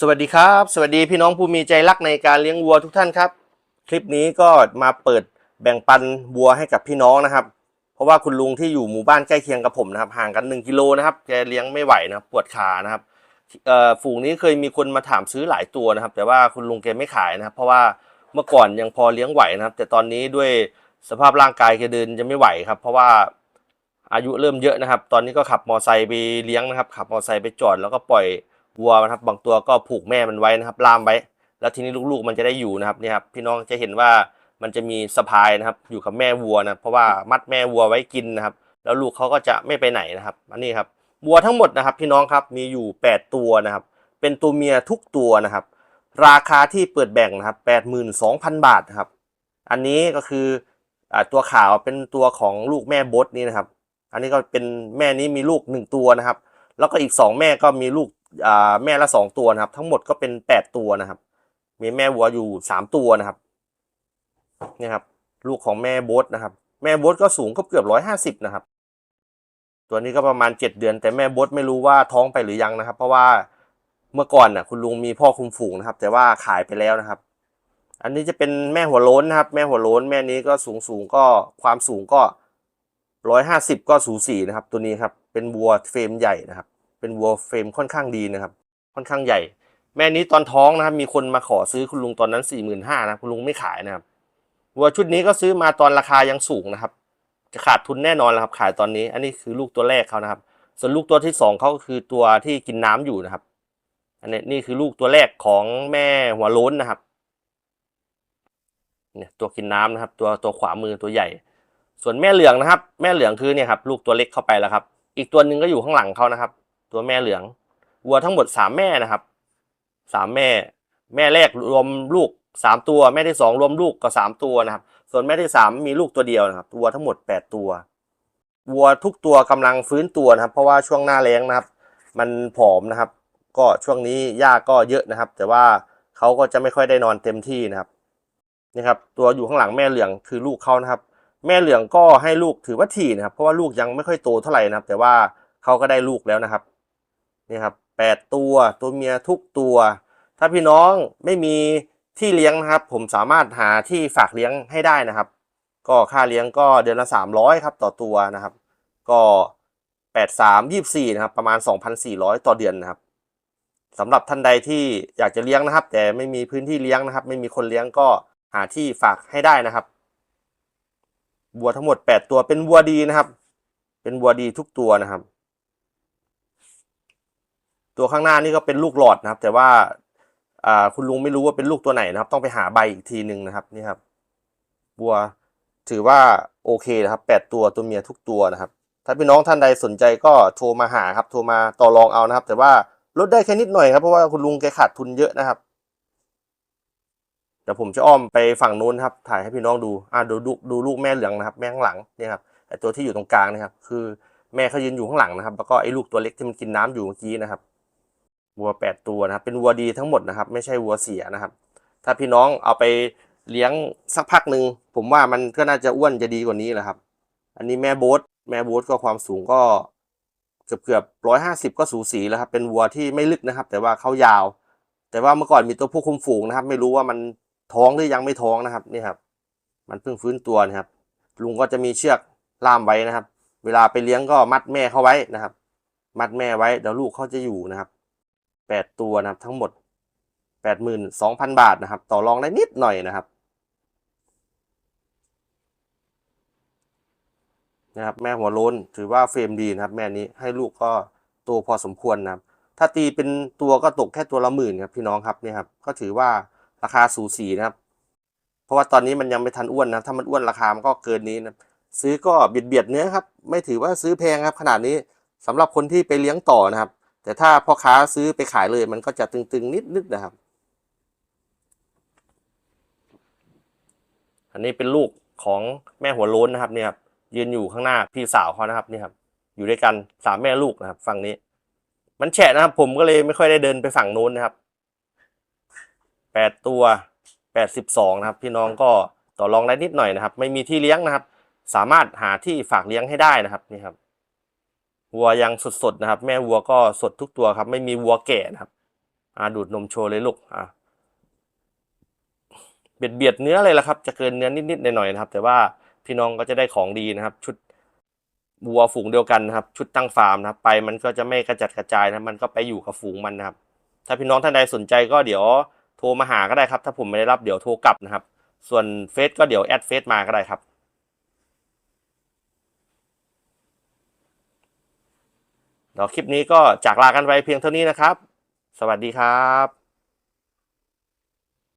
สวัสดีครับ สวัสดีพี่น้องผู้มีใจรักในการเลี้ยงวัวทุกท่านครับ คลิปนี้ก็มาเปิดแบ่งปันวัวให้กับพี่น้องนะครับ เพราะว่าคุณลุงที่อยู่หมู่บ้านใกล้เคียงกับผมนะครับห่างกัน 1กิโลนะครับแกเลี้ยงไม่ไหวนะครับปวดขานะครับฝูงนี้เคยมีคนมาถามซื้อหลายตัวนะครับ แต่ว่าคุณลุงแกไม่ขายนะครับ เพราะว่าเมื่อก่อนยังพอเลี้ยงไหวนะครับ แต่ตอนนี้ด้วยสภาพร่างกายแกเดินจะไม่ไหวครับ เพราะว่าอายุเริ่มเยอะนะครับ ตอนนี้ก็ขับมอไซค์ไปเลี้ยงนะครับ ขับมอไซค์ไปจอดแล้วก็ปล่อย วัวนะครับบางตัวก็ผูกแม่มันไว้นะครับล่ามไว้ แล้วทีนี้ลูกๆมันจะได้อยู่นะครับนี่ครับพี่น้องจะเห็นว่ามันจะมีสะพายนะครับอยู่กับแม่วัวนะเพราะว่ามัดแม่วัวไว้กินนะครับ แล้วลูกเขาก็จะไม่ไปไหนนะครับอันนี้ครับวัวทั้งหมดนะครับ พี่น้องครับมีอยู่ 8 ตัวนะครับ เป็นตัวเมียทุกตัวนะครับ ราคาที่เปิดแบ่งนะครับ82,000 บาทนะครับ อันนี้ก็คืออตัวขาวเป็นตัวของลูกแม่บดนี่นะครับ อันนี้ก็เป็นแม่นี้มีลูกหนึ่งตัวนะครับ แล้วก็อีกสองแม่ก็มีลูก แม่ละสองตัวนะครับ ทั้งหมดก็เป็นแปดตัวนะครับ มีแม่วัวอยู่สามตัวนะครับนี่ครับ ลูกของแม่โบทนะครับ แม่โบทก็สูงก็เกือบร้อยห้าสิบนะครับ ตัวนี้ก็ประมาณเจ็ดเดือน แต่แม่โบทไม่รู้ว่าท้องไปหรือยังนะครับ เพราะว่าเมื่อก่อนน่ะคุณลุงมีพ่อคุมฝูงนะครับ แต่ว่าขายไปแล้วนะครับ อันนี้จะเป็นแม่หัวโล้นนะครับ แม่หัวโล้นแม่นี้ก็สูงสูงก็ความสูงก็ร้อยห้าสิบก็สูสีนะครับ ตัวนี้ครับ เป็นวัวเฟรมใหญ่นะครับ เป็นวัวเฟรมค่อนข้างดีนะครับ ค่อนข้างใหญ่ แม่นี้ตอนท้องนะครับ มีคนมาขอซื้อคุณลุงตอนนั้นสี่หมื่นห้านะคุณลุงไม่ขายนะครับวัวชุดนี้ก็ซื้อมาตอนราคายังสูงนะครับ จะขาดทุนแน่นอนแล้วครับ ขายตอนนี้ อันนี้คือลูกตัวแรกเขานะครับ ส่วนลูกตัวที่สองเขาก็คือตัวที่กินน้ำอยู่นะครับ อันนี้นี่คือลูกตัวแรกของแม่หัวโล้นนะครับเนี่ยตัวกินน้ำนะครับ ตัวตัวขวามือตัวใหญ่ ส่วนแม่เหลืองนะครับ แม่เหลืองคือเนี่ยครับ ลูกตัวเล็กเข้าไปแล้วครับ อีกตัวหนึ่งก็อยู่ข้างหลังเขานะครับ ตัวแม่เหลืองวัวทั้งหมดสามแม่นะครับสามแม่ แม่แรกรวมลูกสามตัว แม่ที่สองรวมลูกก็สามตัวนะครับ ส่วนแม่ที่สามมีลูกตัวเดียวนะครับวัวทั้งหมดแปดตัววัวทุกตัวกำลังฟื้นตัวนะครับ เพราะว่าช่วงหน้าแล้งนะครับ มันผอมนะครับ ก็ช่วงนี้หญ้าก็เยอะนะครับ แต่ว่าเขาก็จะไม่ค่อยได้นอนเต็มที่นะครับนี่ครับ ตัวอยู่ข้างหลังแม่เหลืองคือลูกเขานะครับ แม่เหลืองก็ให้ลูกถือว่าถี่นะครับ เพราะว่าลูกยังไม่ค่อยโตเท่าไหร่นะครับ แต่ว่าเขาก็ได้ลูกแล้วนะครับ นี่ครับแปดตัวตัวเมียทุกตัว ถ้าพี่น้องไม่มีที่เลี้ยงนะครับ ผมสามารถหาที่ฝากเลี้ยงให้ได้นะครับ ก็ค่าเลี้ยงก็เดือนละสามร้อยครับต่อตัวนะครับ ก็แปดสามยี่สี่นะครับ ประมาณสองพันสี่ร้อยต่อเดือนนะครับสำหรับท่านใดที่อยากจะเลี้ยงนะครับ แต่ไม่มีพื้นที่เลี้ยงนะครับ ไม่มีคนเลี้ยงก็หาที่ฝากให้ได้นะครับวัวทั้งหมด8ตัวเป็นวัวดีนะครับ เป็นวัวดีทุกตัวนะครับ ตัวข้างหน้านี่ก็เป็นลูกหลอดนะครับ แต่ว่าคุณลุงไม่รู้ว่าเป็นลูกตัวไหนนะครับ ต้องไปหาใบอีกทีหนึ่งนะครับนี่ครับวัวถือว่าโอเคนะครับ8ตัวตัวเมียทุกตัวนะครับ ถ้าพี่น้องท่านใดสนใจก็โทรมาหาครับโทรมาต่อรองเอานะครับ แต่ว่าลดได้แค่นิดหน่อยครับเพราะว่าคุณลุงแกขาดทุนเยอะนะครับเดี๋ยวผมจะอ้อมไปฝั่งนู้นครับ ถ่ายให้พี่น้องดูอ่าดูดูดูลูกแม่เหลืองนะครับ แม่ข้างหลังเนี่ยครับไอตัวที่อยู่ตรงกลางนะครับ คือแม่เขายืนอยู่ข้างหลังนะครับ แล้วก็ไอ้ลูกตัวเล็กที่มันกินน้ำอยู่เมื่อกี้นะครับ วัวแปดตัวนะครับ เป็นวัวดีทั้งหมดนะครับ ไม่ใช่วัวเสียนะครับ ถ้าพี่น้องเอาไปเลี้ยงสักพักหนึ่งผมว่ามันก็น่าจะอ้วนจะดีกว่านี้แหละครับ อันนี้แม่โบ๊ทแม่โบ๊ทก็ความสูงก็เกือบเกือบร้อยห้าสิบก็สูสีแล้วครับ เป็นวัวที่ไม่ลึกนะครับ แต่ว่าเขายาว แต่ว่าเมื่อก่อนมีตัวผู้คุมฝูงนะครับ ไม่รู้ว่ามันท้องหรือยังไม่ท้องนะครับนี่ครับ มันเพิ่งฟื้นตัวนะครับ ลุงก็จะมีเชือกล่ามไว้นะครับ เวลาไปเลี้ยงก็มัดแม่เขาไว้นะครับ มัดแม่ไว้เดี๋ยวลูกเขาจะอยู่นะครับ แปดตัวนะครับ ทั้งหมดแปดหมื่นสองพันบาทนะครับ ต่อรองได้นิดหน่อยนะครับนะครับแม่หัวโล้นถือว่าเฟรมดีนะครับ แม่นี้ให้ลูกก็โตพอสมควรนะครับ ถ้าตีเป็นตัวก็ตกแค่ตัวละหมื่นครับพี่น้องครับเนี่ยครับ ก็ถือว่าราคาสูสีนะครับ เพราะว่าตอนนี้มันยังไม่ทันอ้วนนะถ้ามันอ้วนราคามันก็เกินนี้นะซื้อก็เบียดเบียดเนื้อครับ ไม่ถือว่าซื้อแพงครับ ขนาดนี้สำหรับคนที่ไปเลี้ยงต่อนะครับ แต่ถ้าพ่อค้าซื้อไปขายเลยมันก็จะตึงๆ นิดๆนะครับ อันนี้เป็นลูกของแม่หัวโล้นนะครับเนี่ยครับยืนอยู่ข้างหน้าพี่สาวเขานะครับนี่ครับ อยู่ด้วยกันสามแม่ลูกนะครับ ฝั่งนี้ มันแฉะนะครับ ผมก็เลยไม่ค่อยได้เดินไปฝั่งนู้นนะครับแปดตัวแปดสิบสองนะครับ พี่น้องก็ต่อรองได้นิดหน่อยนะครับ ไม่มีที่เลี้ยงนะครับ สามารถหาที่ฝากเลี้ยงให้ได้นะครับนี่ครับ วัวยังสดๆนะครับ แม่วัวก็สดทุกตัวครับ ไม่มีวัวแก่นะครับอ่าดูดนมโชว์เลยลูกอ่าเบียดเบียดเนื้อเลยละครับ จะเกินเนื้อนิดๆหน่อยๆนะครับ แต่ว่าพี่น้องก็จะได้ของดีนะครับ ชุดวัวฝูงเดียวกันนะครับ ชุดตั้งฟาร์มนะครับ ไปมันก็จะไม่กระจัดกระจายนะมันก็ไปอยู่กับฝูงมันนะครับ ถ้าพี่น้องท่านใดสนใจก็เดี๋ยวโทรมาหาก็ได้ครับ ถ้าผมไม่ได้รับเดี๋ยวโทรกลับนะครับ ส่วนเฟซก็เดี๋ยวแอดเฟซมาก็ได้ครับ เดี๋ยวคลิปนี้ก็จากลากันไปเพียงเท่านี้นะครับ สวัสดีครับ